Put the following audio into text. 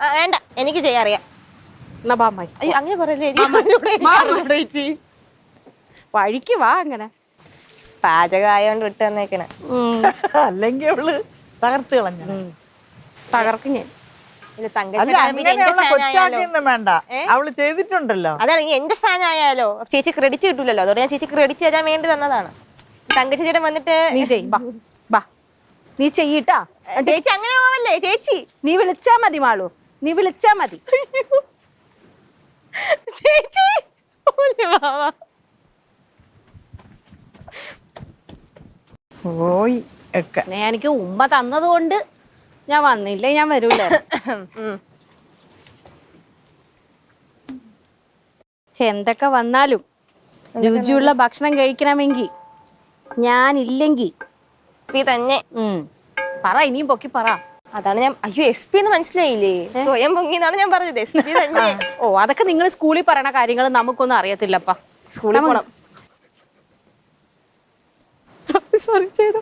വേണ്ട. എനിക്ക് ചെയ്യാൻ അറിയാം. എന്നാ ബാ അമ്മായി അയ്യോ അങ്ങനെ പറയല്ലേ? ചേച്ചി വഴിക്ക് വാ അങ്ങനെ. പാചകമായോണ്ട് വിട്ട് തന്നേക്കണ അല്ലെങ്കിൽ അവൾ തകർത്ത് കളഞ്ഞു. തകർക്കും ഞാൻ. വേണ്ട. അവൾ ചെയ്തിട്ടുണ്ടല്ലോ. അതാണ് ഈ എന്റെ ഫാൻ ആയാലോ? ചേച്ചി ക്രെഡിറ്റ് കിട്ടൂലല്ലോ. അതോടെ ഞാൻ ചേച്ചി ക്രെഡിറ്റ് തരാൻ വേണ്ടി തന്നതാണ്. തങ്കച്ചി ചേട്ടൻ വന്നിട്ട് നീ നീ ചെയ്യട്ടാ ചേച്ചി അങ്ങനെ പോവല്ലേ? ചേച്ചി. നീ വിളിച്ചാ മതി മാളു. നീ വിളിച്ചാ മതി. ചേച്ചി! ഒക്കെ. എനിക്ക് ഉമ്മ തന്നത് കൊണ്ട് ഞാൻ വന്നില്ല ഞാൻ വരൂല. എന്തൊക്കെ വന്നാലും രുചിയുള്ള ഭക്ഷണം കഴിക്കണമെങ്കിൽ ഞാൻ ഇല്ലെങ്കിൽ ഈ തന്നെ പറ ഇനിയും പൊക്കി പറ. അതാണ് ഞാൻ അയ്യോ എസ് പി എന്ന് മനസ്സിലായില്ലേ? സ്വയം പൊങ്ങി എന്നാണ് ഞാൻ പറഞ്ഞത്. എസ് പി തന്നെ. ഓ അതൊക്കെ നിങ്ങൾ സ്കൂളിൽ പറയണ കാര്യങ്ങൾ നമുക്കൊന്നും അറിയത്തില്ലപ്പാ. സ്കൂളിൽ പോണം. സോറി ചെയ്തു